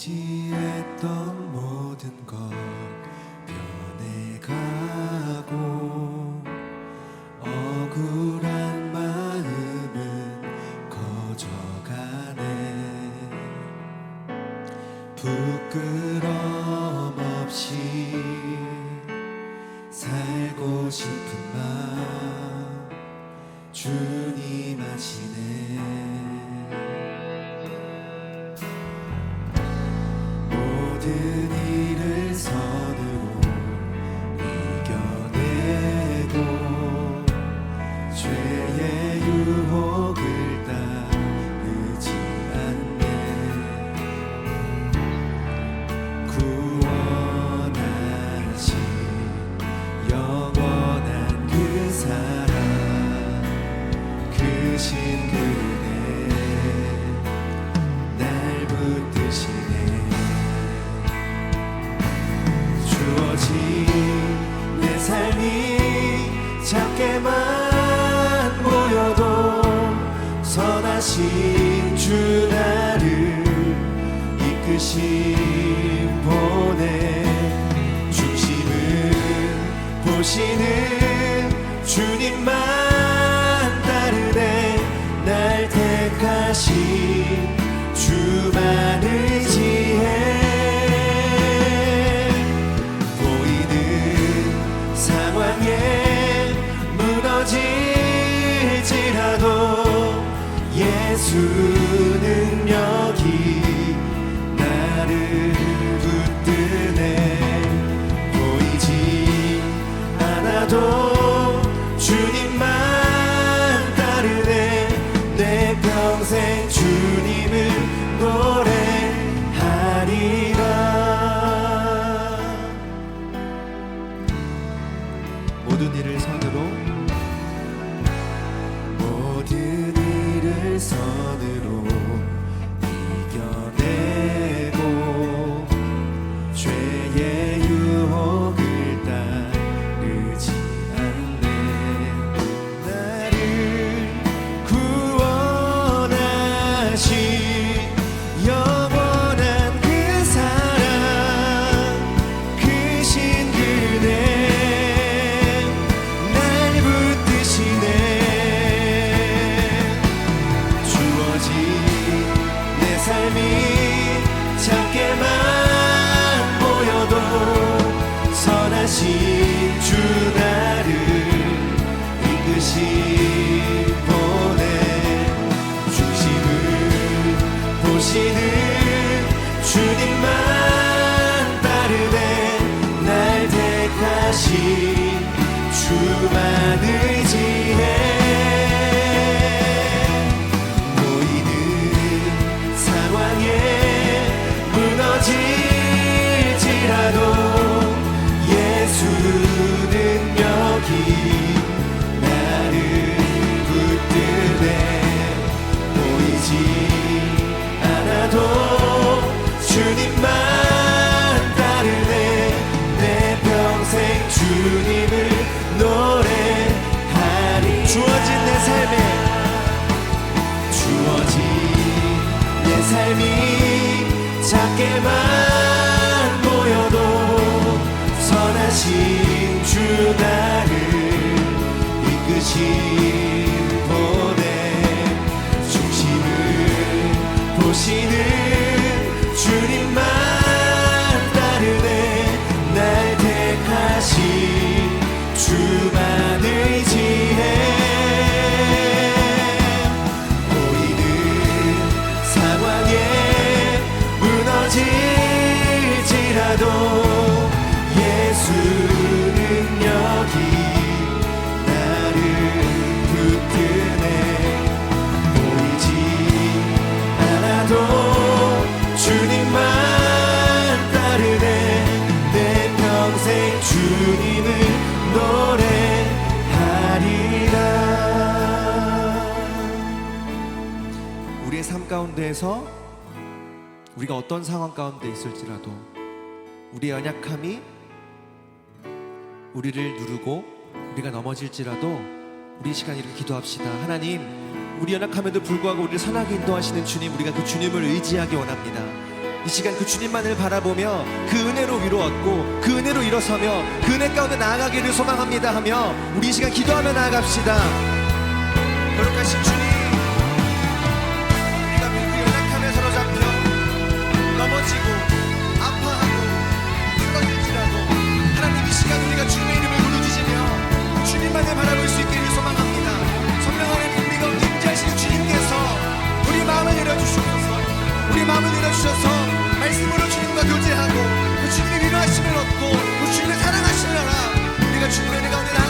의지했던 모 주 나를 이끄신 보내. 중심을 보시는 주님만 따르네. 날 택하신 주만 의 이 가운데에서 우리가 어떤 상황 가운데 있을지라도 우리의 연약함이 우리를 누르고 우리가 넘어질지라도 우리 시간 이렇게 기도합시다. 하나님, 우리 연약함에도 불구하고 우리를 선하게 인도하시는 주님, 우리가 그 주님을 의지하기 원합니다. 이 시간 그 주님만을 바라보며 그 은혜로 위로 얻고 그 은혜로 일어서며 그 은혜 가운데 나아가기를 소망합니다 하며 우리 시간 기도하며 나아갑시다. 거룩하신 주님. 바라볼 수 있기를 소망합니다. 성령 안에 분리가 임재하신 주님 께서 우리 마음 을 열어, 주 셔서 말씀 으로 주님 과 교제 하고, 그 주님 을 위로하심을 얻고 그 주님의 사랑하시느라 우리가 주님의 은혜 가운데 나아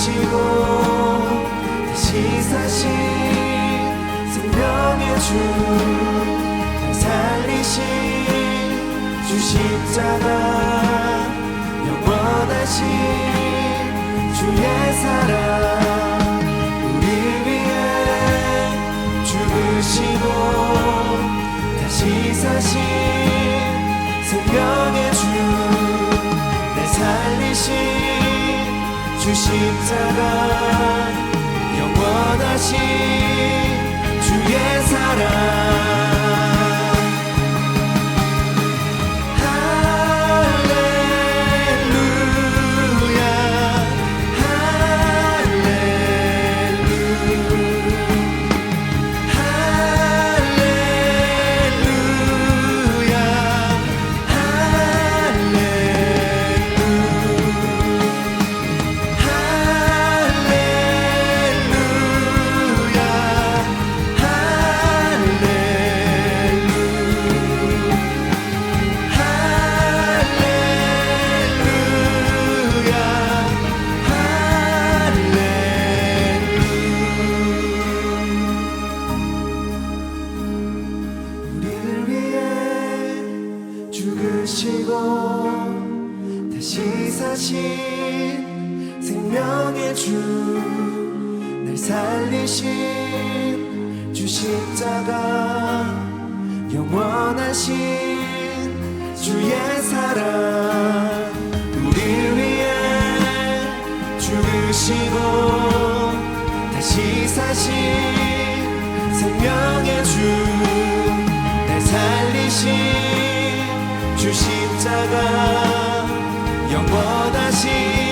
사시고 다시 사신 생명의 주날 살리신 주 십자가 영원하신 주의 사랑. 우리 위해 죽으시고 다시 사신 생명의 주내 살리신 주 십자가 영원하신 십자가 영원하신 주의 사랑. 우리 위해 죽으시고 다시 사신 생명의 주날 살리신 주 십자가 영원하신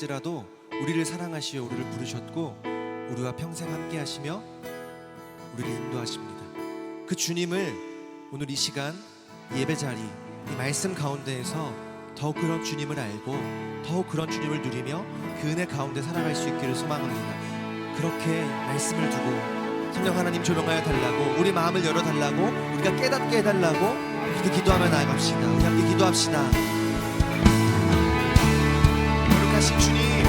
할지라도 우리를 사랑하시어 우리를 부르셨고 우리와 평생 함께 하시며 우리를 인도하십니다. 그 주님을 오늘 이 시간 예배 자리 이 말씀 가운데에서 더 그런 주님을 알고 더 그런 주님을 누리며 그 은혜 가운데 살아갈 수 있기를 소망합니다. 그렇게 말씀을 두고 성령 하나님 조명하여 달라고 우리 마음을 열어 달라고 우리가 깨닫게 해달라고 그렇게 기도하며 나아갑시다. 우리 함께 기도합시다. Jezus